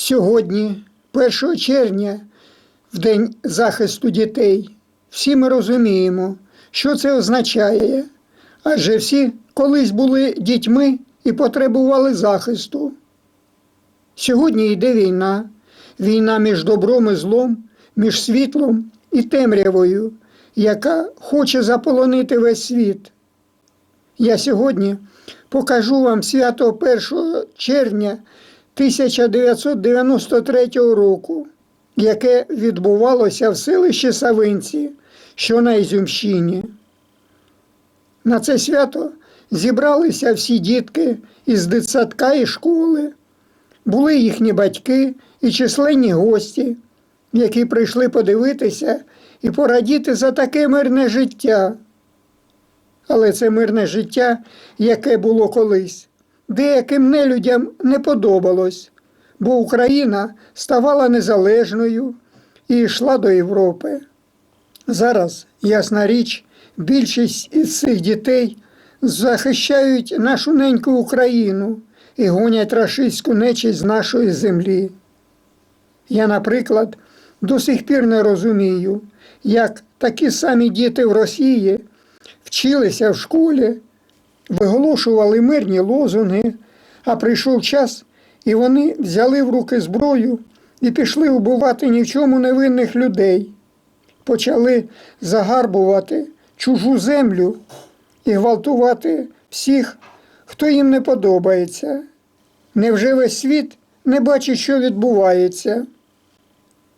Сьогодні, 1 червня, в День захисту дітей, всі ми розуміємо, що це означає, адже всі колись були дітьми і потребували захисту. Сьогодні йде війна, війна між добром і злом, між світлом і темрявою, яка хоче заполонити весь світ. Я сьогодні покажу вам свято 1 червня 1993 року, яке відбувалося в селищі Савинці, що на Ізюмщині. На це свято зібралися всі дітки із дитсадка і школи. Були їхні батьки і численні гості, які прийшли подивитися і порадіти за таке мирне життя. Але це мирне життя, яке було колись, деяким нелюдям не подобалось, бо Україна ставала незалежною і йшла до Європи. Зараз, ясна річ, більшість із цих дітей захищають нашу неньку Україну і гонять рашистську нечість з нашої землі. Я, наприклад, до сих пір не розумію, як такі самі діти в Росії вчилися в школі, виголошували мирні лозунги, а прийшов час, і вони взяли в руки зброю і пішли вбивати ні в чому невинних людей, почали загарбувати чужу землю і гвалтувати всіх, хто їм не подобається. Невже весь світ не бачить, що відбувається?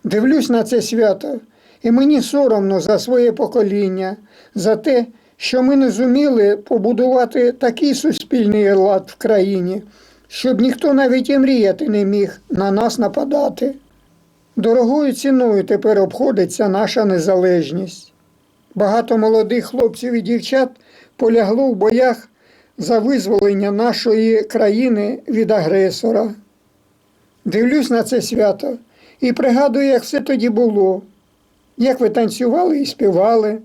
Дивлюсь на це свято, і мені соромно за своє покоління, за те, що ми не зуміли побудувати такий суспільний лад в країні, щоб ніхто навіть і мріяти не міг на нас нападати. Дорогою ціною тепер обходиться наша незалежність. Багато молодих хлопців і дівчат полягло в боях за визволення нашої країни від агресора. Дивлюсь на це свято і пригадую, як все тоді було, як ви танцювали і співали,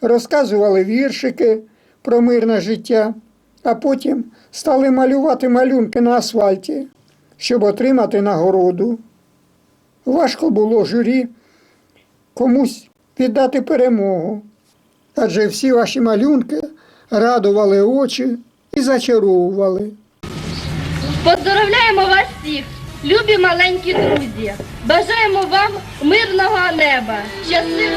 розказували віршики про мирне життя, а потім стали малювати малюнки на асфальті, щоб отримати нагороду. Важко було журі комусь віддати перемогу, адже всі ваші малюнки радували очі і зачаровували. Поздоровляємо вас всіх, любі маленькі друзі. Бажаємо вам мирного неба. Щасливо!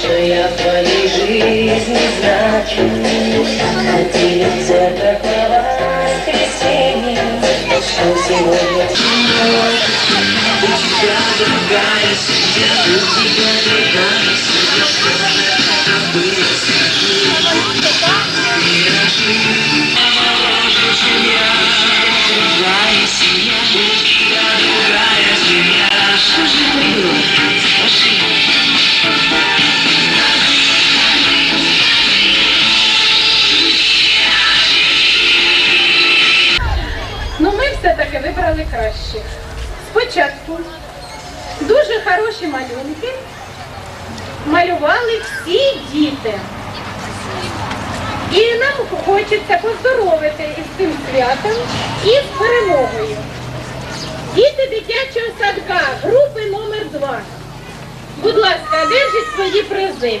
Что я в твоей жизни значу в церковь на воскресенье Что сегодня У тебя другая У тебя другая Что же это было, все-таки вибрали краще. Спочатку дуже хороші малюнки малювали всі діти. І нам хочеться поздоровити із цим святом і з перемогою. Діти дитячого садка, групи номер 2 Будь ласка, держіть свої призи.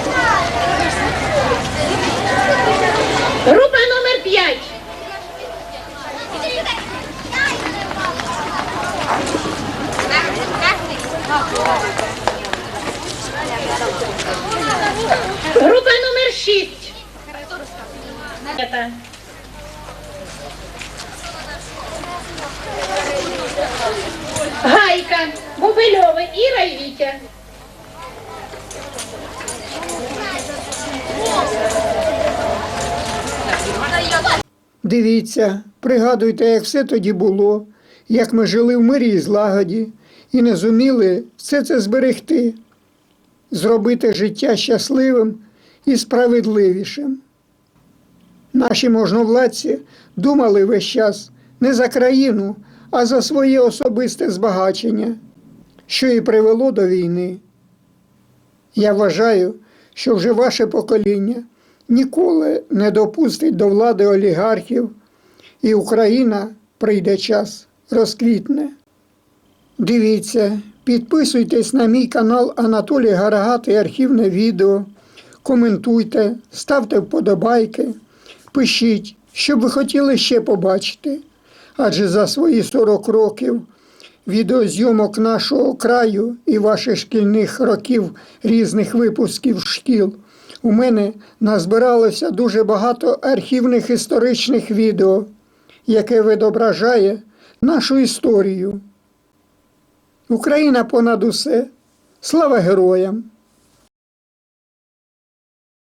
Група номер 5. Група номер 6. Это. Гайка, Бубильова, Іра і Вітя. Дивіться, пригадуйте, як все тоді було, як ми жили в мирі і злагоді, і не зуміли все це зберегти, зробити життя щасливим і справедливішим. Наші можновладці думали весь час не за країну, а за своє особисте збагачення, що і привело до війни. Я вважаю, що вже ваше покоління ніколи не допустить до влади олігархів, і Україна прийде час розквітне. Дивіться, підписуйтесь на мій канал Анатолій Гарагатий архівне відео, коментуйте, ставте вподобайки, пишіть, що ви хотіли ще побачити. Адже за свої 40 років відеозйомок нашого краю і ваших шкільних років різних випусків шкіл у мене назбиралося дуже багато архівних історичних відео, яке відображає нашу історію. Україна понад усе. Слава героям!